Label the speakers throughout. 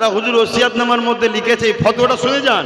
Speaker 1: দাদা হুজুর, ওসিয়াত নামার মধ্যে লিখেছে, এই ফতোয়াটা শুনে যান।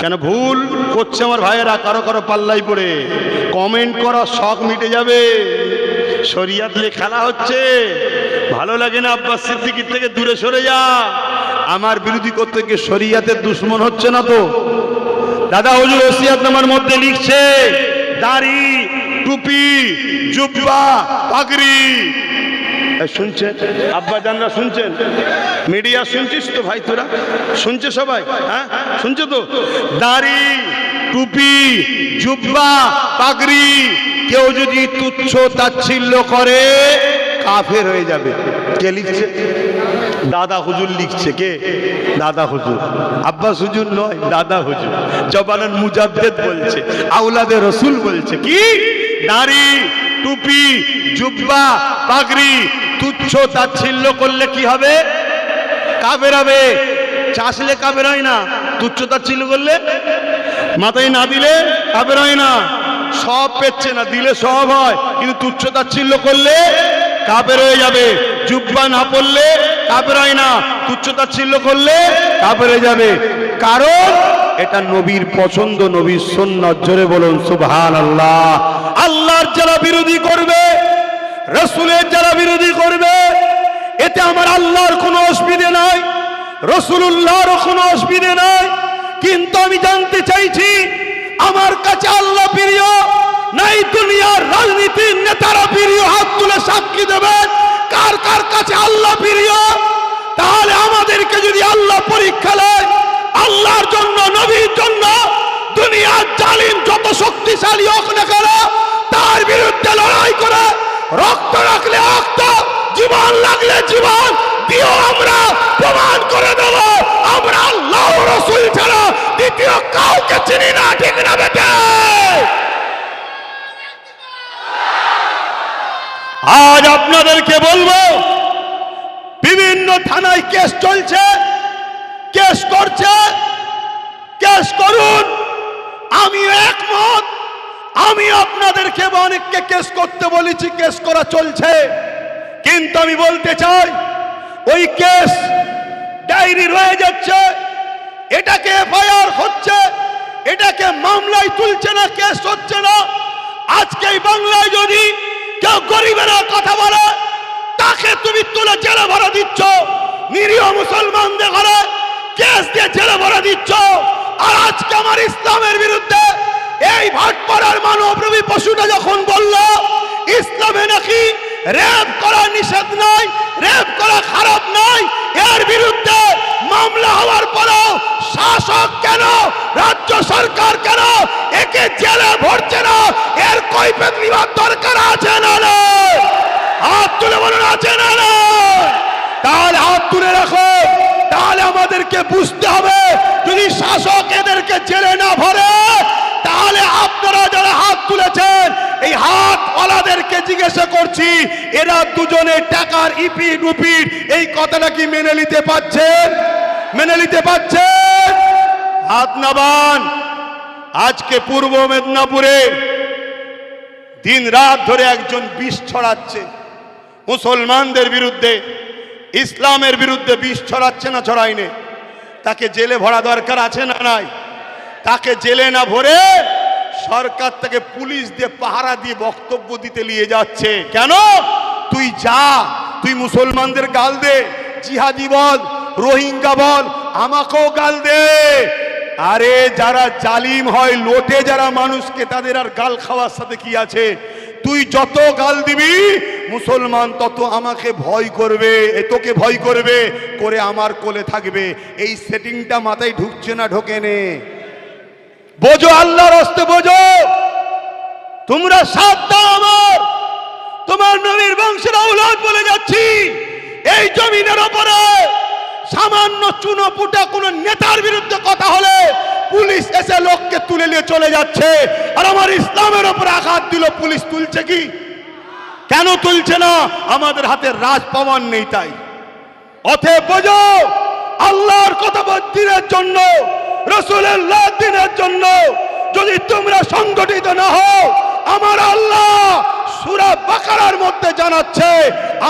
Speaker 1: কেন ভুল করছে আমার ভাইয়েরা, কারও কারও পাল্লাই পড়ে। কমেন্ট করার শখ মিটে যাবে। শরিয়াত নিয়ে খেলা হচ্ছে। ভালো লাগে না আব্বাস সিদ্দিকির থেকে দূরে সরে যা। আমার বিরোধী করতে গিয়ে শরিয়াতের দুশ্মন হচ্ছে না তো। দাদা হুজুর, ওসিয়াত নামার মধ্যে লিখছে, দাড়ি, টুপি, জুব্বা, পাগড়ি। শুনছেন? আব্বা জানরা শুনছেন? মিডিয়া শুনছিস তো ভাই তোরা? শুনছে সবাই? হ্যাঁ? শুনছো তো? দাড়ি, টুপি, জুব্বা, পাগড়ি, কেউ যদি তুচ্ছ তাচ্ছিল্য করে, কাফের হয়ে যাবে। কে লিখছে? দাদা হুজুর লিখছে। কে? দাদা হুজুর। আব্বাস হুজুর নয়, দাদা হুজুর। জবানান মুজাদ্দেদ বলছে আউলাদে রসুল বলছে। কি? দাড়ি টুপি, জুব্বা, পাগড়ি, তুচ্ছ তাচ্ছিল্য করলে কি হবে? কাবের হবে। চাষলে কাবের হয় না। তুচ্ছ তাচ্ছিল্য করলে? মাথায় না দিলে কাবের হয় না। সব পেচ্ছে না, দিলে সব হয়। কিন্তু তুচ্ছ তাচ্ছিল্য করলে কাবের হয়ে যাবে। জুব্বা না পড়লে কাবের হয় না। তুচ্ছ তাচ্ছিল্য করলে কাবের হয়ে যাবে। কারণ এটা নবীর পছন্দ, নবীর সন্ন্যত জোরে বলুন সুবহান আল্লাহ আল্লাহর যারা বিরোধী করবে, রসুলের যারা বিরোধী করবে, এতে আমার আল্লাহর কোনো অসুবিধে নাই রসুল্লাহরও কোনো অসুবিধে নাই। কিন্তু আমি জানতে চাইছি, আমার কাছে আল্লাহ প্রিয়, নাই দুনিয়ার রাজনীতির নেতারা প্রিয় হাত তুলে সাক্ষী দেবেন কার কার কাছে আল্লাহ প্রিয় তাহলে আমাদেরকে যদি আল্লাহ পরীক্ষা নেয় আল্লাহর জন্য নবীর জন্য দুনিয়ার জালিম যত শক্তিশালী হোক না কেন, তার বিরুদ্ধে লড়াই করে রক্ত রাখলে রক্ত, জীবন লাগলে জীবন দিও আমরা প্রমাণ করে দেব। আমরা আল্লাহ রসুল ছাড়া দ্বিতীয় কাউকে চিনি না, ঠিক না বেটে? আজ আপনাদেরকে বলব, বিভিন্ন থানায় কেস চলছে, কেস করছে, কেস করুন আমি আপনাদেরকে অনেককে কেস করতে বলেছি, কেস করা চলছে। কিন্তু আমি বলতে চাই, ওই কেস ডায়েরি রয়ে যাচ্ছে, এটাকে এফআইআর হচ্ছে, এটাকে মামলায় তুলছে না, কেস হচ্ছে না। আজকে এই বাংলায় যদি কেউ গরিবেরা কথা বলে, তাকে তুমি তুলে জেলে ভরা দিচ্ছ। নিরীহ মুসলমানদের ঘরে কেস দিয়ে জেলে ভরা দিচ্ছ। আর আজকে আমার ইসলামের বিরুদ্ধে এই ভাটপাড়ার মানবরূপী পশুটা যখন বলল, ইসলামে নাকি রেপ করা নিষেধ নয় রেপ করা খারাপ নয় এর বিরুদ্ধে মামলা হওয়ার পরেও শাসক কেন, রাজ্য সরকার কেন একে জেলে ভরছে না, এর কৈফেত নেওয়ার দরকার আছে না? হাত তুলে বলুন, আছে না? তাহলে হাত তুলে রাখো, তাহলে আমাদেরকে বুঝতে হবে, যদি শাসক এদেরকে জেলে না ভরে তাহলে আপনারা যারা হাত তুলেছেন, এই হাত ওলাদেরকে জিজ্ঞাসা করছি, এরা দুজনে টাকার ইপিট উপিট এই কথাটা কি মেনে নিতে পাচ্ছেন মেনে নিতে পাচ্ছেন হাত নাবান। আজকে পূর্ব মেদিনীপুরে দিন রাত ধরে একজন বিষ ছড়াচ্ছে। মুসলমানদের বিরুদ্ধে, ইসলামের বিরুদ্ধে বিষ ছড়াচ্ছে না ছড়াইনে তাকে জেলে ভরা দরকার আছে না নাই? তাকে জেলে না ভরে সরকার তাকে পুলিশ দিয়ে পাহারা দিয়ে বক্তব্য দিতে নিয়ে যাচ্ছে। কেন? তুই যা, তুই মুসলমানদের গাল দে, জিহাদি বল, রোহিঙ্গা বল, আমাকেও গাল দে। আরে যারা জালিম হয়, লোটে যারা মানুষকে তাদের আর গাল খাওয়ার সাথে কি আছে? তুই যত গাল দিবি, মুসলমান তত আমাকে ভয় করবে তোকে ভয় করবে, করে আমার কোলে থাকবে। এই সেটিংটা মাথায় ঢুকছে না, ঢোকে নে। বোঝো আল্লাহর হস্তে বোঝো। তোমরা সাথ দাও আমার। তোমার নবীর বংশের আউলাদ বলে যাচ্ছি। এই জমিনের ওপরে সামান্য চুনোপুটা কোন নেতার বিরুদ্ধে কথা হলে পুলিশ এসে লোককে তুলে নিয়ে চলে যাচ্ছে। আর আমার ইসলামের ওপর আঘাত দিল, পুলিশ তুলছে কি? কেন তুলছে না? আমাদের হাতে রাজ পাওয়ার নেই তাই। অতএব বোঝো, আল্লাহর কথা দিনের জন্য রসুলের দিনের জন্য যদি তোমরা সংগঠিত না হও, আমার আল্লাহ সুরা বাকারার মধ্যে জানাচ্ছে,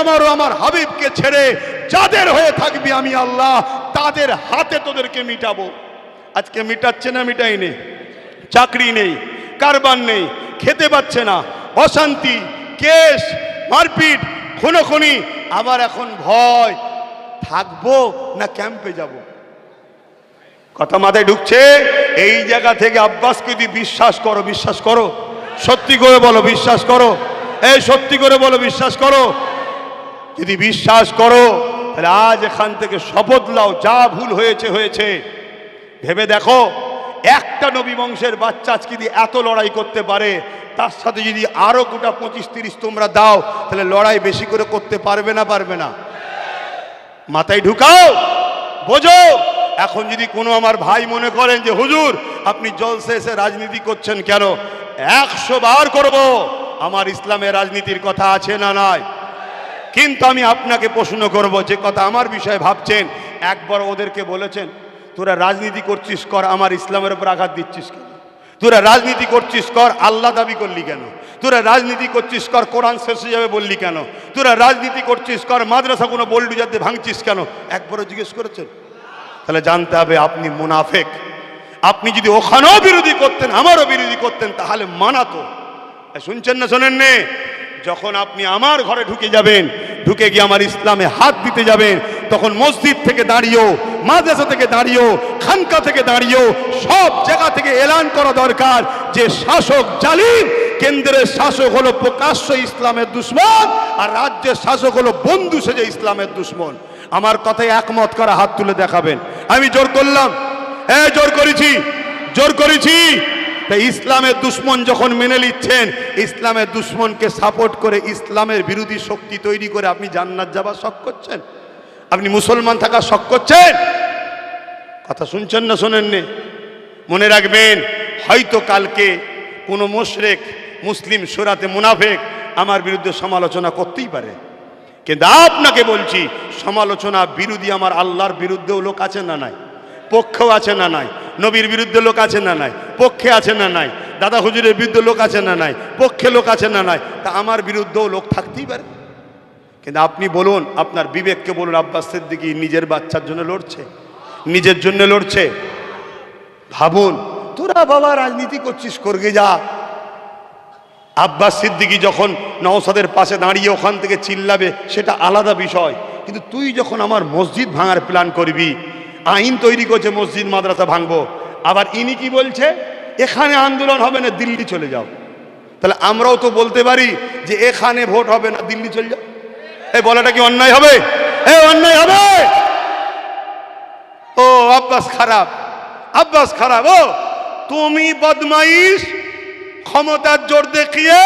Speaker 1: আমারও আমার হাবিবকে ছেড়ে যাদের হয়ে থাকবি আমি আল্লাহ, তাদের হাতে তোদেরকে মিটাবো। আজকে মিটাচ্ছে না মিটাই নেই? চাকরি নেই, কারবার নেই, খেতে পাচ্ছে না, অশান্তি কেস মারপিট, খুনোখুনি আবার এখন ভয়, থাকব না ক্যাম্পে যাব? কথা মাথায় ঢুকছে, এই জায়গা থেকে আব্বাসকে যদি বিশ্বাস করো বিশ্বাস করো। সত্যি করে বলো, বিশ্বাস করো। এই সত্যি করে বলো, বিশ্বাস করো। যদি বিশ্বাস করো, তাহলে আজ এখান থেকে শপথ লাও যা ভুল হয়েছে হয়েছে। ভেবে দেখো, একটা নবী বংশের বাচ্চা আজকে যদি এত লড়াই করতে পারে, তার সাথে যদি আরও গোটা পঁচিশ, তিরিশ তোমরা দাও, তাহলে লড়াই বেশি করে করতে পারবে না পারবে না। মাথায় ঢুকাও, বোঝো। এখন যদি কোনো আমার ভাই মনে করেন যে, হুজুর, আপনি জলসে এসে রাজনীতি করছেন কেন? একশো বার করব। আমার ইসলামের রাজনীতির কথা আছে না নাই? কিন্তু আমি আপনাকে প্রশ্ন করব, যে কথা আমার বিষয়ে ভাবছেন, একবার ওদেরকে বলেছেন, তোরা রাজনীতি করছিস, কর, আমার ইসলামের উপর আঘাত দিচ্ছিস কেন? তোরা রাজনীতি করছিস, কর, আল্লাহ দাবি করলি কেন? তোরা রাজনীতি করছিস, কর, কোরআন শেষ হয়ে যাবে বললি কেন? তোরা রাজনীতি করছিস, কর, মাদ্রাসা কোনো বল্ডু যাতে ভাঙছিস কেন? একবারও জিজ্ঞেস করেছেন? তাহলে জানতে হবে আপনি মুনাফেক। আপনি যদি ওখানেও বিরোধী করতেন, আমারও বিরোধী করতেন, তাহলে মানাতো শুনছেন না, শোনেন নে? যখন আপনি আমার ঘরে ঢুকে যাবেন, ঢুকে গিয়ে আমার ইসলামে হাত দিতে যাবেন, তখন মসজিদ থেকে দাঁড়িয়েও, মাদ্রাসা থেকে দাঁড়িয়েও, খানকা থেকে দাঁড়িয়েও, সব জায়গা থেকে এলান করা দরকার যে শাসক জালিম, কেন্দ্রের শাসক হলো প্রকাশ্য ইসলামের দুশ্মন, আর রাজ্যের শাসক হলো বন্ধু সেজে ইসলামের দুশ্মন। আমার কথায় একমত করা হাত তুলে দেখাবেন। আমি জোর করলাম। হ্যাঁ জোর করেছি। জোর করেছি। ইসলামের দুশ্মন যখন মেনে নিচ্ছেন, ইসলামের দুশ্মনকে সাপোর্ট করে ইসলামের বিরোধী শক্তি তৈরি করে আপনি জান্নাত যাবার শখ করছেন? আপনি মুসলমান থাকার শখ করছেন? কথা শুনছেন না শোনেননি? মনে রাখবেন, হয়তো কালকে কোনো মোশরেক, মুসলিম সুরাতে মুনাফেক আমার বিরুদ্ধে সমালোচনা করতেই পারে। কিন্তু আপনাকে বলছি, সমালোচনা বিরোধী আমার আল্লাহর বিরুদ্ধেও লোক আছে না নাই? পক্ষেও আছে না নাই? নবীর বিরুদ্ধে লোক আছে না নাই? পক্ষে আছে না নাই? দাদা হুজুরের বিরুদ্ধে লোক আছে না নাই? পক্ষে লোক আছে না নাই? তা আমার বিরুদ্ধেও লোক থাকতেই পারে। কিন্তু আপনি বলুন, আপনার বিবেককে বলুন আব্বাস সিদ্দিকি নিজের বাচ্চার জন্য লড়ছে? নিজের জন্য লড়ছে? ভাবুন, তোরা বাবা রাজনীতি করছিস, করগে যা। আব্বাস সিদ্দিকি যখন নওসাদের পাশে দাঁড়িয়ে ওখান থেকে চিল্লাবে, সেটা আলাদা বিষয়। কিন্তু তুই যখন আমার মসজিদ ভাঙার প্ল্যান করবি, আইন তৈরি করছে মসজিদ, মাদ্রাসা ভাঙবো, আবার ইনি কি বলছে? এখানে আন্দোলন হবে না, দিল্লি চলে যাও। তাহলে আমরাও তো বলতে পারি যে এখানে ভোট হবে না, দিল্লি চলে যাও। এই বলাটা কি অন্যায় হবে? এ অন্যায় হবে! ও, আব্বাস খারাপ আব্বাস খারাপ, ও, তুমি বদমাইশ! ক্ষমতার জোর দেখিয়ে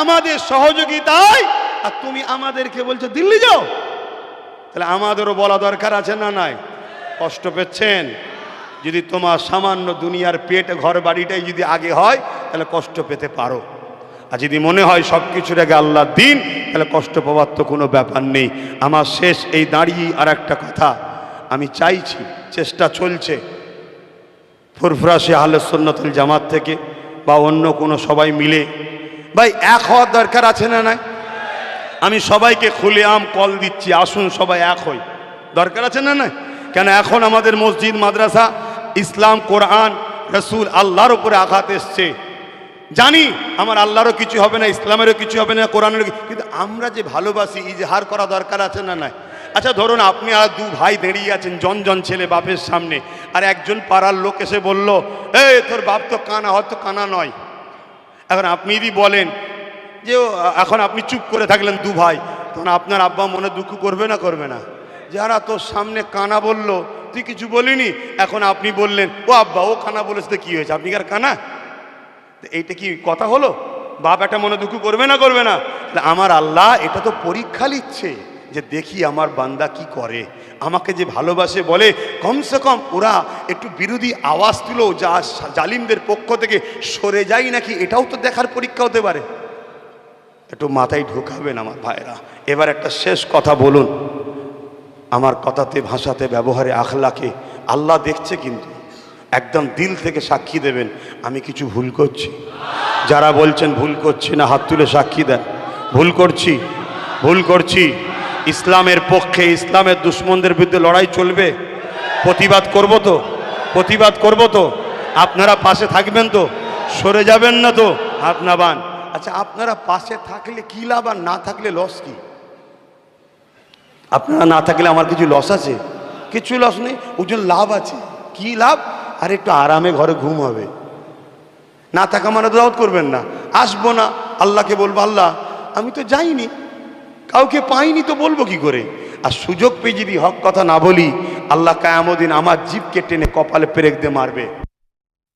Speaker 1: আমাদের সহযোগিতায়, আর তুমি আমাদেরকে বলছো, দিল্লি যাও। তাহলে আমাদেরও বলা দরকার আছে না নাই? কষ্ট পেচ্ছেন? যদি তোমার সামান্য দুনিয়ার পেট ঘর বাড়িটাই যদি আগে হয়, তাহলে কষ্ট পেতে পারো। আর যদি মনে হয় সব কিছুর আগে আল্লাহ দিন, তাহলে কষ্ট পাওয়ার তো কোনো ব্যাপার নেই। আমার শেষ এই দাঁড়িয়ে আর একটা কথা। আমি চাইছি, চেষ্টা চলছে। ফুরফুরাশি আহলে সন্ন্যতুল জামাত থেকে বা অন্য কোনো সবাই মিলে। ভাই, এক হওয়ার দরকার আছে না নাই? আমি সবাইকে খুলে আম কল দিচ্ছি, আসুন সবাই এক হই। দরকার আছে না না কেন এখন আমাদের মসজিদ, মাদ্রাসা, ইসলাম, কোরআন, রসুল আল্লাহর উপরে আঘাত এসছে। জানি আমার আল্লাহরও কিছু হবে না, ইসলামেরও কিছু হবে না, কোরআনেরও কিন্তু আমরা যে ভালোবাসি, ইজহার করা দরকার আছে না নাই? আচ্ছা ধরুন আপনি আর দু ভাই দাঁড়িয়ে আছেন জন জন ছেলে বাপের সামনে, আর একজন পাড়ার লোক এসে বলল এ তোর বাপ তো কানা, হয়তো কানা নয়। এখন আপনি যদি বলেন যে, এখন আপনি চুপ করে থাকলেন দু ভাই, তখন আপনার আব্বা মনে দুঃখ করবে না করবে না। যারা তোর সামনে কানা বলল, তুই কিছু বলিনি? এখন আপনি বললেন, ও আব্বা, ও কানা বলেছে তো কী হয়েছে? আপনি আর কানা? এইটা কি কথা হলো? বাপ একটা মনে দুঃখ করবে না করবে না? আমার আল্লাহ এটা তো পরীক্ষা নিচ্ছে যে দেখি আমার বান্দা কি করে। আমাকে যে ভালোবাসে বলে, কমসে কম ওরা একটু বিরোধী আওয়াজ তুলো, যা জালিমদের পক্ষ থেকে সরে যায় নাকি? এটাও তো দেখার পরীক্ষা হতে পারে। একটু মাথায় ঢোকাবেন আমার ভাইরা। এবার একটা শেষ কথা বলুন। আমার কথাতে, ভাষাতে, ব্যবহারে, আখলাকে আল্লাহ দেখছে কিন্তু। একদম দিল থেকে সাক্ষী দেবেন, আমি কিছু ভুল করছি। যারা বলছেন, ভুল করছি না, হাত তুলে সাক্ষী দেন। ভুল করছি ভুল করছি। ইসলামের পক্ষে ইসলামের দুশ্মনদের বিরুদ্ধে লড়াই চলবে। প্রতিবাদ করব তো? প্রতিবাদ করব তো? আপনারা পাশে থাকবেন তো? সরে যাবেন না তো? হাত আচ্ছা আপনারা পাশে থাকলে কি লাভ আর না থাকলে লস কি? আপনারা না থাকলে আমার কিছু লস আছে? কিছু লস নেই ওই জন্য লাভ আছে। কি লাভ? আর একটু আরামে ঘরে ঘুম হবে। না থাকা মানে দাওয়াত করবেন না। আসব না। আল্লাহকে বলব, আল্লাহ, আমি তো যাইনি। কাউকে পাইনি তো বলব কি করে? আর সুযোগ পেয়ে যদি হক কথা না বলি, আল্লাহ কায়ামদিন আমার জীবকে টেনে কপালে পেরেক দিয়ে মারবে।